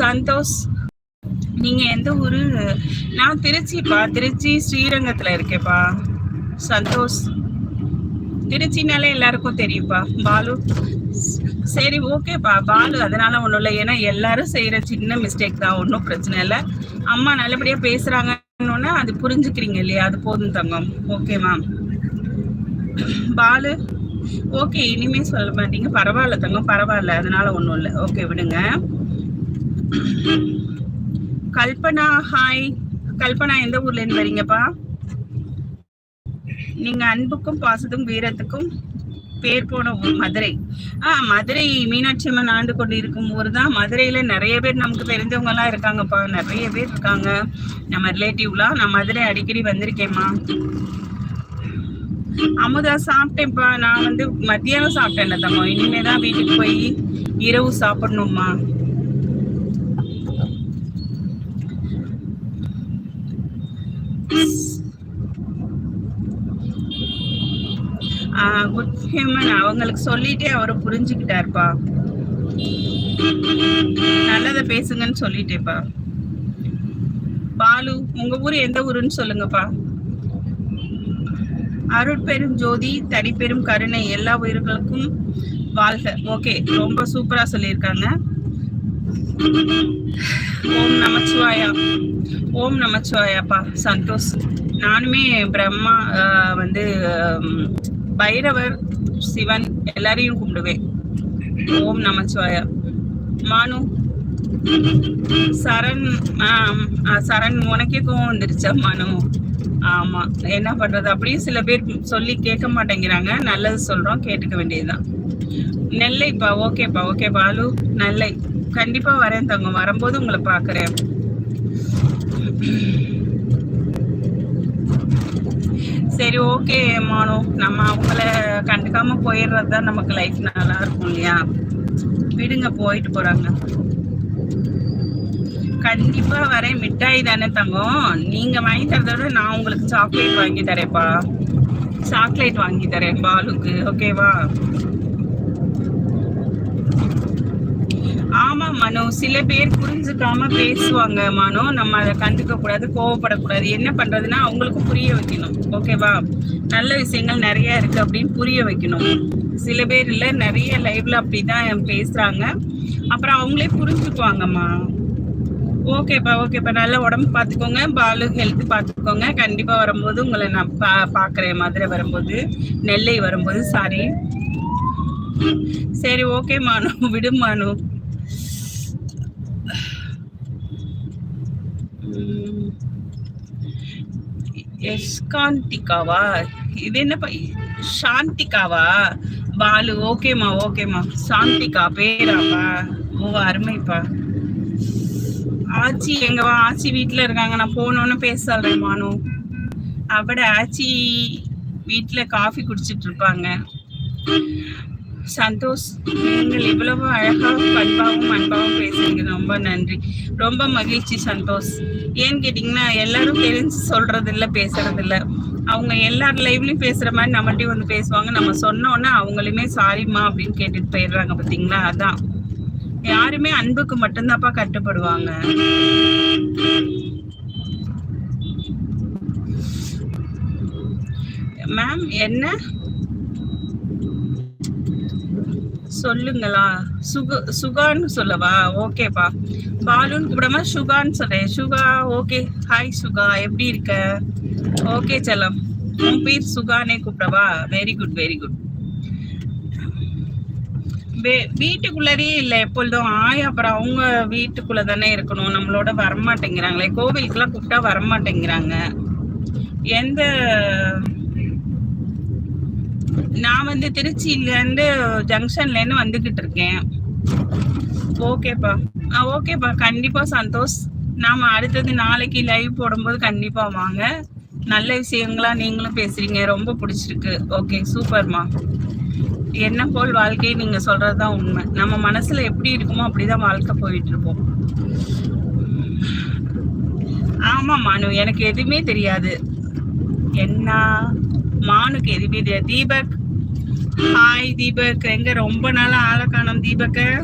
சந்தோஷ் நீங்க எந்த ஊரு? நான் திருச்சிப்பா. திருச்சி ஸ்ரீரங்கத்துல இருக்கேப்பா. சந்தோஷ். திருச்சினாலே எல்லாருக்கும் தெரியும்ப்பா. பாலு. சரி ஓகேப்பா. பாலு அதனால ஒன்றும் இல்லை. ஏன்னா எல்லாரும் செய்யற சின்ன மிஸ்டேக் தான். ஒன்றும் பிரச்சனை இல்லை. அம்மா நல்லபடியா பேசுறாங்கன்னு அது புரிஞ்சுக்கிறீங்க இல்லையா? அது போதும் தங்கம். ஓகே மேம் பாலு ஓகே இனிமே சொல்ல மாட்டீங்க. பரவாயில்ல தங்கம் பரவாயில்ல. அதனால ஒன்றும் இல்லை. ஓகே விடுங்க. கல்பனா ஹாய் கல்பனா எந்த ஊர்ல இருந்து வரீங்கப்பா? நீங்க அன்புக்கும் பாசத்துக்கும் வீரத்துக்கும் பேர் போன ஊர் மதுரை. ஆ மதுரை மீனாட்சி அம்மன் ஆண்டு கொண்டு இருக்கும் ஊர் தான் மதுரையில நிறைய பேர் நமக்கு தெரிஞ்சவங்க எல்லாம் இருக்காங்கப்பா. நிறைய பேர் இருக்காங்க. நம்ம ரிலேட்டிவ்லாம் நான் மதுரை அடிக்கடி வந்திருக்கேம்மா. அமுதா சாப்பிட்டேன்ப்பா நான் வந்து மத்தியானம் சாப்பிட்டேன் தம்மா இனிமே தான் வீட்டுக்கு போய் இரவு சாப்பிடணும்மா. குட் ஹியூமன் அவங்களுக்கு சொல்லிட்டே அவரு புரிஞ்சுக்கிட்டாருப்பா. நல்லதை பேசுங்கன்னு சொல்லிட்டேப்பா. பாலு உங்க ஊர் எந்த ஊருன்னு சொல்லுங்கப்பா. அருட்பெரும் ஜோதி தனிப்பெரும் கருணை எல்லா உயிர்களுக்கும் வாழ்க. ஓகே ரொம்ப சூப்பரா சொல்லியிருக்காங்க. ஓம் நமச்சிவாயா. ஓம் நமச்சிவாயாப்பா. சந்தோஷ். நானுமே பிரம்மா ஆஹ், வந்து பைரவர் சிவன் எல்லாரையும் கும்பிடுவேன். ஓம் நமச்சிவாயா. மானு சரண் சரண் உனக்கே கோவம் வந்துருச்சா மனு? ஆமா. என்ன பண்றது? அப்படியும் சில பேர் சொல்லி கேட்க மாட்டேங்கிறாங்க. நல்லது சொல்றோம் கேட்டுக்க வேண்டியதுதான். நெல்லைப்பா ஓகேப்பா ஓகே பாலு. நெல்லை. கண்டிப்பா வரேன் தங்கம். வரும்போது உங்களை பாக்குறேன் சரி ஓகே மானோ. நம்ம அவங்கள கண்டுக்காம போயிடுறது தான் நமக்கு லைஃப் நல்லா இருக்கும் இல்லையா? விடுங்க போயிட்டு போறாங்க. கண்டிப்பா வரேன். மிட்டாய் தானே தங்கம். நீங்க வாங்கி தரத விட நான் உங்களுக்கு சாக்லேட் வாங்கி தரேன்ப்பா. சாக்லேட் வாங்கி தரேன் பாலுக்கு. ஓகேவா ஆமா மனோ. சில பேர் புரிஞ்சுக்காம பேசுவாங்க மனோ. நம்ம அதை கண்டுக்க கூடாது கோவப்படக்கூடாது. என்ன பண்றதுன்னா அவங்களுக்கும் புரிய வைக்கணும். ஓகேவா நல்ல விஷயங்கள் நிறைய இருக்கு அப்படின்னு புரிய வைக்கணும். சில பேர் இல்ல நிறைய லைவ்ல அப்படிதான் பேசுறாங்க. அப்புறம் அவங்களே புரிஞ்சுக்குவாங்கம்மா. ஓகேப்பா ஓகேப்பா நல்ல உடம்பு பார்த்துக்கோங்க. பாலு ஹெல்த் பார்த்துக்கோங்க. கண்டிப்பாக வரும்போது உங்களை நான் பா பார்க்குறேன் மதுரை வரும்போது. நெல்லை வரும்போது சாரி சரி ஓகே மானு. விடு மானு. எஸ்காந்திகாவா? இது என்னப்பா சாந்திகாவா? பாலு ஓகேம்மா ஓகேம்மா சாந்திகா பேராப்பா ஓ அருமைப்பா. ஆச்சி எங்க ஆச்சி வீட்ல இருக்காங்க. நான் போனோன்னு பேச சொல்றேன் மானு. அவட ஆச்சி வீட்ல காஃபி குடிச்சிட்டு இருப்பாங்க. சந்தோஷ் நீங்கள் இவ்வளவு அழகா பண்பாவும் அன்பாவும் பேசுறீங்க ரொம்ப நன்றி. ரொம்ப மகிழ்ச்சி சந்தோஷ். ஏன்னு கேட்டீங்கன்னா எல்லாரும் தெரிஞ்சு சொல்றது இல்ல பேசுறது இல்ல அவங்க எல்லார் லைவ்லயும் பேசுற மாதிரி நம்மகிட்டயும் வந்து பேசுவாங்க. நம்ம சொன்னோன்னா அவங்களுமே சாரிம்மா அப்படின்னு கேட்டுட்டு போயிடுறாங்க பாத்தீங்களா? அதான். யாருமே அன்புக்கு மட்டும்தான்ப்பா கட்டுப்படுவாங்க. மேம் என்ன? சொல்லுங்களா. சுக சுகான்னு சொல்லவா? ஓகேப்பா. பாலுன்னு கூப்பிடாம சுகான்னு சொல்றேன் சுகா ஓகே. ஹாய் சுகா. எப்படி இருக்க? ஓகே செல்லம். உன் பேர் சுகானே கூப்பிடவா? வெரி குட் வெரி குட் வீட்டுக்குள்ளரே இல்ல எப்பொழுதும் ஆயா அப்புறம் அவங்க வீட்டுக்குள்ள தானே இருக்கணும். நம்மளோட வரமாட்டேங்கிறாங்களே. கோவிலுக்குலாம் கூப்பிட்டா வரமாட்டேங்கிறாங்க. எந்த நான் வந்து திருச்சியில இருந்து ஜங்ஷன்ல இருந்து வந்துகிட்டு இருக்கேன். ஓகேப்பா. ஆ ஓகேப்பா. கண்டிப்பா சந்தோஷ். நாம அடுத்தது நாளைக்கு லைவ் போடும்போது கண்டிப்பா வாங்க. நல்ல விஷயங்களா நீங்களும் பேசுறீங்க. ரொம்ப பிடிச்சிருக்கு. ஓகே சூப்பர்மா. என்ன போல் வாழ்க்கையை நீங்க சொல்றதுதான் உண்மை. நம்ம மனசுல எப்படி இருக்குமோ அப்படிதான் வாழ்க்கை போயிட்டு இருப்போம் ஆமா மானு எனக்கு எதுவுமே தெரியாது. என்ன? மானுக்கு எதுவுமே தெரியாது. தீபக். ஹாய் தீபக். எங்க ரொம்ப நாளா ஆளை காணும் தீபக்க?